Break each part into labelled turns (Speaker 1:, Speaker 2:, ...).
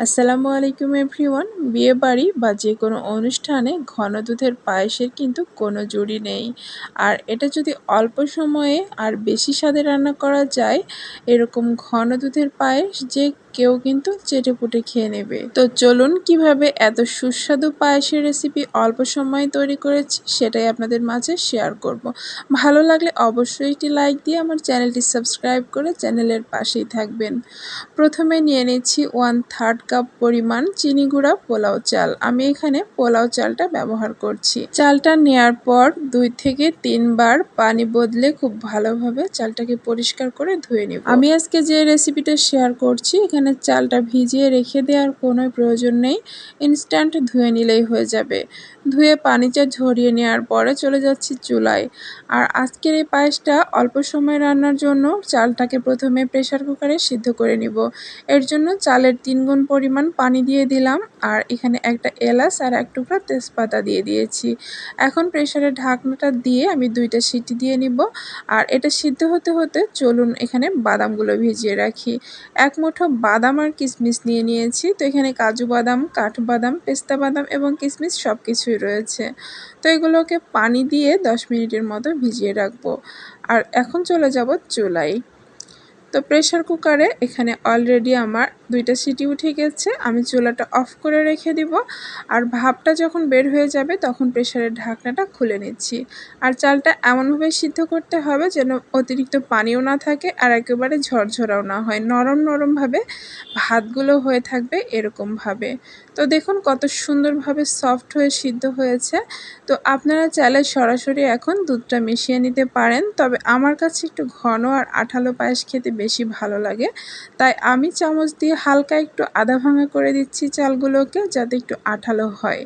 Speaker 1: আসসালামু আলাইকুম এভরিওয়ান। বিয়ে বাড়ি বা যে কোনো অনুষ্ঠানে ঘন দুধের পায়েসের কিন্তু কোনো জুড়ি নেই। আর এটা যদি অল্প সময়ে আর বেশি স্বাদে রান্না করা যায়, এরকম ঘন দুধের পায়েস যে কেউ কিন্তু চেটে পুটে খেয়ে নেবে। তো চলুন কীভাবে এত সুস্বাদু পায়েসের রেসিপি অল্প সময়ে তৈরি করেছি সেটাই আপনাদের মাঝে শেয়ার করব। ভালো লাগলে অবশ্যই একটি লাইক দিয়ে আমার চ্যানেলটি সাবস্ক্রাইব করে চ্যানেলের পাশেই থাকবেন। প্রথমে নিয়ে নিচ্ছি ওয়ান থার্ড কাপ পরিমাণ চিনি গুঁড়া পোলাও চাল। আমি এখানে পোলাও চালটা ব্যবহার করছি। চালটা নেয়ার পর দুই থেকে তিনবার পানি বদলে খুব ভালোভাবে চালটাকে পরিষ্কার করে ধুয়ে নিব। আমি আজকে যে রেসিপিটা শেয়ার করছি এখানে চালটা ভিজিয়ে রেখে দেওয়ার কোনো প্রয়োজন নেই। ইনস্ট্যান্ট ধুয়ে নিলেই হয়ে যাবে। ধুয়ে পানিটা ঝরিয়ে নেওয়ার পরে চলে যাচ্ছি চুলায়। আর আজকের এই পায়েসটা অল্প সময় রান্নার জন্য চালটাকে প্রথমে প্রেশার কুকারে সিদ্ধ করে নিব। এর জন্য চালের তিন গুণ পরিমাণ পানি দিয়ে দিলাম আর এখানে একটা এলাচ আর এক টুকরা তেজপাতা দিয়ে দিয়েছি। এখন প্রেশারের ঢাকনাটা দিয়ে আমি দুইটা সিটি দিয়ে নিব। আর এটা সিদ্ধ হতে হতে চলুন এখানে বাদামগুলো ভিজিয়ে রাখি। এক মুঠো বাদাম আর কিসমিস নিয়ে নিয়েছি। তো এখানে কাজু বাদাম, কাঠবাদাম, পেস্তা বাদাম এবং কিসমিস সব কিছুই রয়েছে। তো এগুলোকে পানি দিয়ে দশ মিনিটের মতো ভিজিয়ে রাখব। আর এখন চলে যাব চুলাই তো প্রেশার কুকারে এখানে অলরেডি আমার দুইটা সিটি উঠে গেছে, আমি চুলাটা অফ করে রেখে দিব। আর ভাপটা যখন বের হয়ে যাবে, তখন প্রেশারের ঢাকনাটা খুলে নিচ্ছি। আর চালটা এমনভাবে সিদ্ধ করতে হবে যেন অতিরিক্ত পানিও না থাকে আর একেবারে ঝরঝরাও না হয়। নরম নরমভাবে ভাতগুলো হয়ে থাকবে এরকমভাবে। তো দেখুন কত সুন্দরভাবে সফট হয়ে সিদ্ধ হয়েছে। তো আপনারা চাইলে সরাসরি এখন দুধটা মিশিয়ে নিতে পারেন। তবে আমার কাছে একটু ঘন আর আঠালো পায়েস খেতে বেশি ভালো লাগে। তাই আমি চামচ দিয়ে হালকা একটু আধা ভাঙা করে দিচ্ছি চালগুলোকে যাতে একটু আঠালো হয়।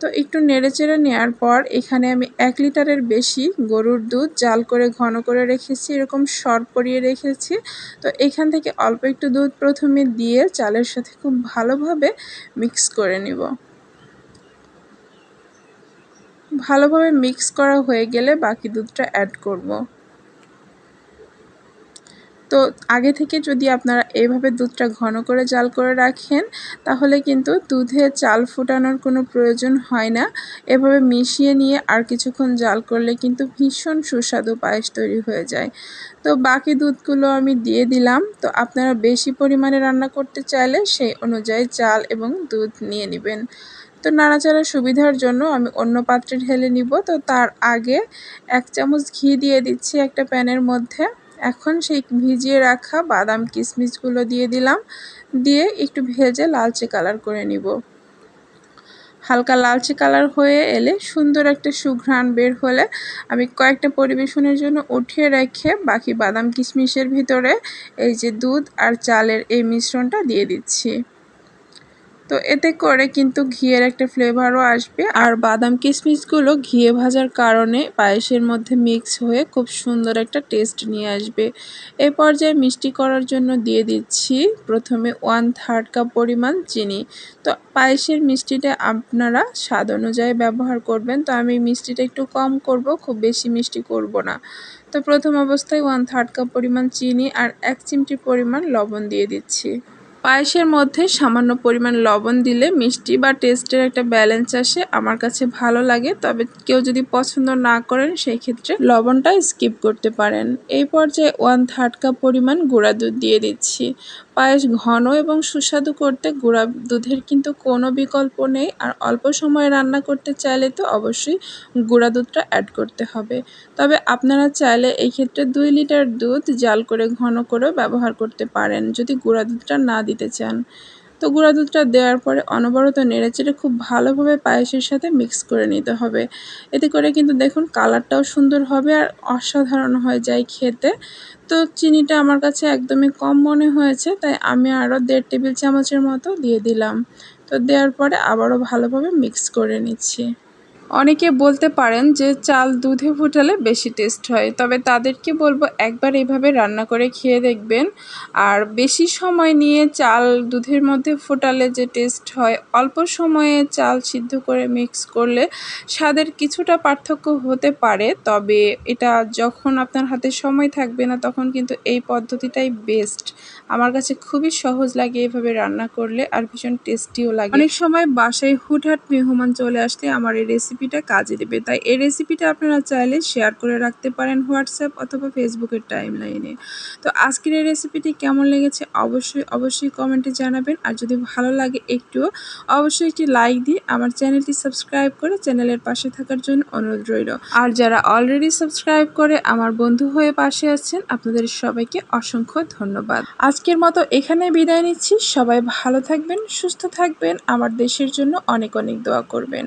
Speaker 1: তো একটু নেড়েচেড়ে নেওয়ার পর এখানে আমি এক লিটারের বেশি গরুর দুধ জাল করে ঘন করে রেখেছি, এরকম সর পরিয়ে রেখেছি। তো এখান থেকে অল্প একটু দুধ প্রথমে দিয়ে চালের সাথে খুব ভালোভাবে মিক্স করে নিব। ভালোভাবে মিক্স করা হয়ে গেলে বাকি দুধটা অ্যাড করব। তো আগে থেকে যদি আপনারা এইভাবে দুধটা ঘন করে জাল করে রাখেন, তাহলে কিন্তু দুধে চাল ফুটানোর কোনো প্রয়োজন হয় না। এভাবে মিশিয়ে নিয়ে আর কিছুক্ষণ জাল করলে কিন্তু ভীষণ সুস্বাদু পায়েস তৈরি হয়ে যায়। তো বাকি দুধগুলো আমি দিয়ে দিলাম। তো আপনারা বেশি পরিমাণে রান্না করতে চাইলে সেই অনুযায়ী চাল এবং দুধ নিয়ে নেবেন। তো নাড়াচাড়ার সুবিধার জন্য আমি অন্য পাত্রে ঢেলে নিব। তো তার আগে এক চামচ ঘি দিয়ে দিচ্ছি একটা প্যানের মধ্যে। এখন সেই ভিজিয়ে রাখা বাদাম কিশমিশগুলো দিয়ে দিলাম। দিয়ে একটু ভেজে লালচে কালার করে নিব। হালকা লালচে কালার হয়ে এলে সুন্দর একটা সুঘ্রাণ বের হলে আমি কয়েকটা পরিবেশনের জন্য উঠিয়ে রেখে বাকি বাদাম কিশমিশের ভিতরে এই যে দুধ আর চালের এই মিশ্রণটা দিয়ে দিচ্ছি। তো এতে করে কিন্তু ঘিয়ের একটা ফ্লেভারও আসবে। আর বাদাম কিশমিশগুলো ঘিয়ে ভাজার কারণে পায়েসের মধ্যে মিক্স হয়ে খুব সুন্দর একটা টেস্ট নিয়ে আসবে। এ পর্যায়ে মিষ্টি করার জন্য দিয়ে দিচ্ছি প্রথমে ওয়ান থার্ড কাপ পরিমাণ চিনি। তো পায়েসের মিষ্টিটা আপনারা স্বাদ অনুযায়ী ব্যবহার করবেন। তো আমি মিষ্টিটা একটু কম করব, খুব বেশি মিষ্টি করব না। তো প্রথম অবস্থায় ওয়ান থার্ড কাপ পরিমাণ চিনি আর এক চিমটি পরিমাণ লবণ দিয়ে দিচ্ছি। পায়েসের মধ্যে সামান্য পরিমাণ লবণ দিলে মিষ্টি বা টেস্টের একটা ব্যালেন্স আসে। আমার কাছে ভালো লাগে, তবে কেউ যদি পছন্দ না করেন সেই ক্ষেত্রে লবণটা স্কিপ করতে পারেন। এই পর্যায়ে ওয়ান থার্ড কাপ পরিমাণ গুঁড়া দুধ দিয়ে দিচ্ছি। পায়েস ঘন এবং সুস্বাদু করতে গুঁড়া দুধের কিন্তু কোনো বিকল্প নেই। আর অল্প সময়ে রান্না করতে চাইলে তো অবশ্যই গুঁড়া দুধটা অ্যাড করতে হবে। তবে আপনারা চাইলে এই ক্ষেত্রে দুই লিটার দুধ জাল করে ঘন করেও ব্যবহার করতে পারেন যদি গুঁড়া দুধটা না দিতে চান। তো গুঁড়া দুধটা দেওয়ার পরে অনবরত নেড়েচেড়ে খুব ভালোভাবে পায়েসের সাথে মিক্স করে নিতে হবে। এতে করে কিন্তু দেখুন কালারটাও সুন্দর হবে আর অসাধারণ হয়ে যায় খেতে। তো চিনিটা আমার কাছে একদমই কম মনে হয়েছে, তাই আমি আরও দেড় টেবিল চামচের মতো দিয়ে দিলাম। তো দেওয়ার পরে আবারও ভালোভাবে মিক্স করে নিচ্ছি। অনেকে বলতে পারেন যে চাল দুধে ফুটালে বেশি টেস্ট হয়, তবে তাদেরকে বলব একবার এইভাবে রান্না করে খেয়ে দেখবেন। আর বেশি সময় নিয়ে চাল দুধের মধ্যে ফোটালে যে টেস্ট হয়, অল্প সময়ে চাল সিদ্ধ করে মিক্স করলে স্বাদের কিছুটা পার্থক্য হতে পারে, তবে এটা যখন আপনার হাতে সময় থাকবে না, তখন কিন্তু এই পদ্ধতিটাই বেস্ট আমার কাছে খুবই সহজ লাগে এভাবে রান্না করলে আর ভীষণ টেস্টিও লাগে। অনেক সময় বাসায় হুটহাট মেহমান চলে আসলে আমার এই রেসিপিটা কাজে দেবে। তাই এই রেসিপিটা আপনারা চাইলে শেয়ার করে রাখতে পারেন হোয়াটসঅ্যাপ অথবা ফেসবুকের টাইম লাইনে তো আজকের এই রেসিপিটি কেমন লেগেছে অবশ্যই অবশ্যই কমেন্টে জানাবেন। আর যদি ভালো লাগে একটুও, অবশ্যই একটি লাইক দিয়ে আমার চ্যানেলটি সাবস্ক্রাইব করে চ্যানেলের পাশে থাকার জন্য অনুরোধ রইল। আর যারা অলরেডি সাবস্ক্রাইব করে আমার বন্ধু হয়ে পাশে আছেন, আপনাদের সবাইকে অসংখ্য ধন্যবাদ। আজকের মতো এখানে বিদায় নিচ্ছি। সবাই ভালো থাকবেন, সুস্থ থাকবেন। আমার দেশের জন্য অনেক অনেক দোয়া করবেন।